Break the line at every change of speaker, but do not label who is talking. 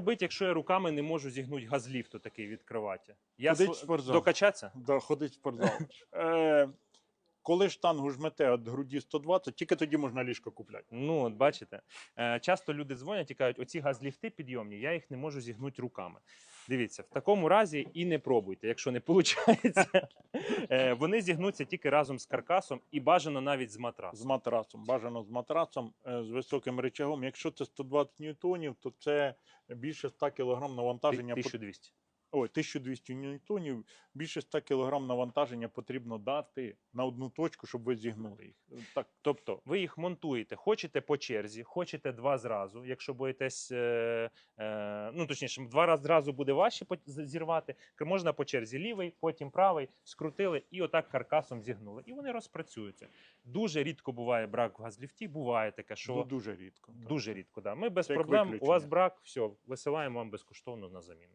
робити, якщо я руками не можу зігнути газліфту такий відкривати? Я
Ходить
св-
в спортзал.
докачатися?
Да, ходить в спортзал. Е, коли штангу жмете від груді 120, тільки тоді можна ліжко купляти.
Ну, от бачите, е, часто люди дзвонять і кажуть, оці газліфти підйомні, я їх не можу зігнути руками. Дивіться, в такому разі і не пробуйте, якщо не виходить. Вони зігнуться тільки разом з каркасом і бажано навіть з
З
матрасом.
матрасом. Бажано з матрасом, е, з високим речагом. Якщо це 120 ньютонів, то це більше 100 кг навантаження.
1200.
Ой, 1200 ньютонів, більше 100 кг навантаження потрібно дати на одну точку, щоб ви зігнули їх. Так,
Тобто ви їх монтуєте, хочете по черзі, хочете два зразу. Якщо боїтесь, е, е, ну точніше, два рази зразу буде важче зірвати. Можна по черзі лівий, потім правий, скрутили і отак каркасом зігнули. І вони розпрацюються. Дуже рідко буває брак в газліфті. Буває таке, що
ну, дуже рідко. так.
дуже рідко. Да. Ми без
Це
проблем. У вас брак, все, висилаємо вам безкоштовно на заміну.